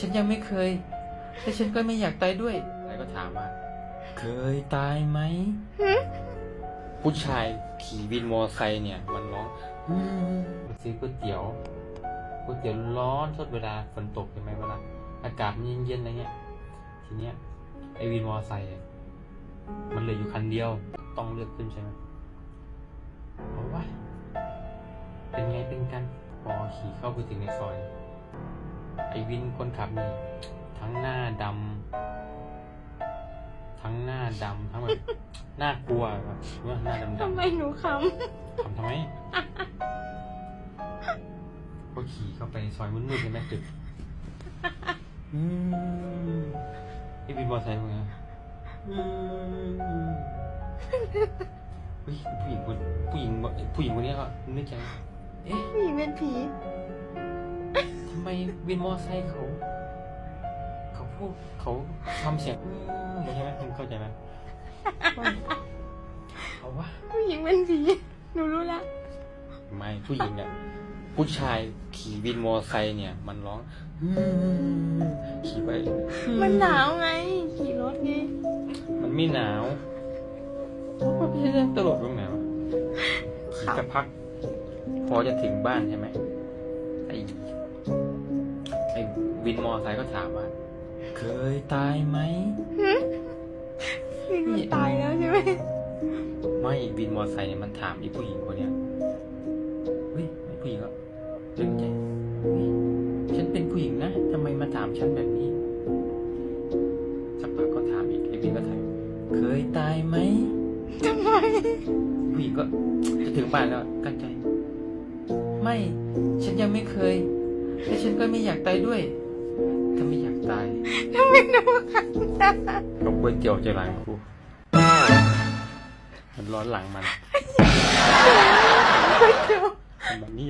ฉันยังไม่เคย และฉันก็ไม่อยากตายด้วยแล้วก็ถามว่า เคยตายไหม ผู้ชายขี่วินมอไซค์เนี่ย มันร้องอืมซื้อก๋วยเตี๋ยวก๋วยเตี๋ยวร้อนทดเวลาฝนตกใช่ไหมเวลาอากาศมันเย็นๆอะไรเงี้ย ทีเนี้ยไอวินมอไซค์อะมันเหลืออยู่คันเดียว ต้องเลือกขึ้นใช่ไหมเอาวะเป็นไงเป็นกันพอขี่เข้าไปถึงในซอยไอ วินคนขับนี่ทั้งหน้าดำทั้งหน้าดำทั้งแบบน่ากลัวแบบว่าหน้าดำๆทำไมหนูขทำทำไมก็ขี่เข้าไปในซอยมืดๆใช่ไหมตึกอืมไอ้วินมอเตอร์ไซค์มึงอะอืมเฮ้ยผู้หญิงคนผู้หญิงผู้หญิงคนนี้ก็นึกใจเอ๊ะำผู้หญิงเป็นผีทำไมวินมอเตอร์ไซค์เขา เขาพูดเขาทำเสียงอืมใช่ไหมมึงเข้าใจไหมเอาวะผู้หญิงเป็นผีหนูรู้ละไม่ผู้หญิงเนี่ยผู้ชายขี่วินมอเตอร์ไซค์เนี่ย มันร้องอืมขี่ไปมันหนาวไง ขี่รถไงมันไม่หนาวว่าพี่เรื่องตลกตรงไหนวะขี่สักพัก พอจะถึงบ้านใช่ไหมไอไอ วินมอเตอร์ไซค์ก็ถามว่า เคยตายไหมวินมันตายแล้วใช่ไหมไม่วินมอเตอร์ไซค์เนี่ยมันถามไอ้ผู้หญิงคนเนี้ยเฮ้ยไอ้ผู้หญิงก็ตึงใจเฮ้ยฉันเป็นผู้หญิงนะทำไมมาถามฉันแบบนี้สักพักก็ถามอีกไอ้วินก็ถามเคยตายไหมทำไมผู้หญิงก็จะถึงบ้านแล้วกั้นใจ ไม่ ฉันยังไม่เคยและฉันก็ไม่อยากตายด้วย ถ้าไม่อยากตายทำไมหนูขันตาก็ก๋วยเตี๋ยวจะหลังกูมันร้อนหลังมันเดี๋ยวมันนี่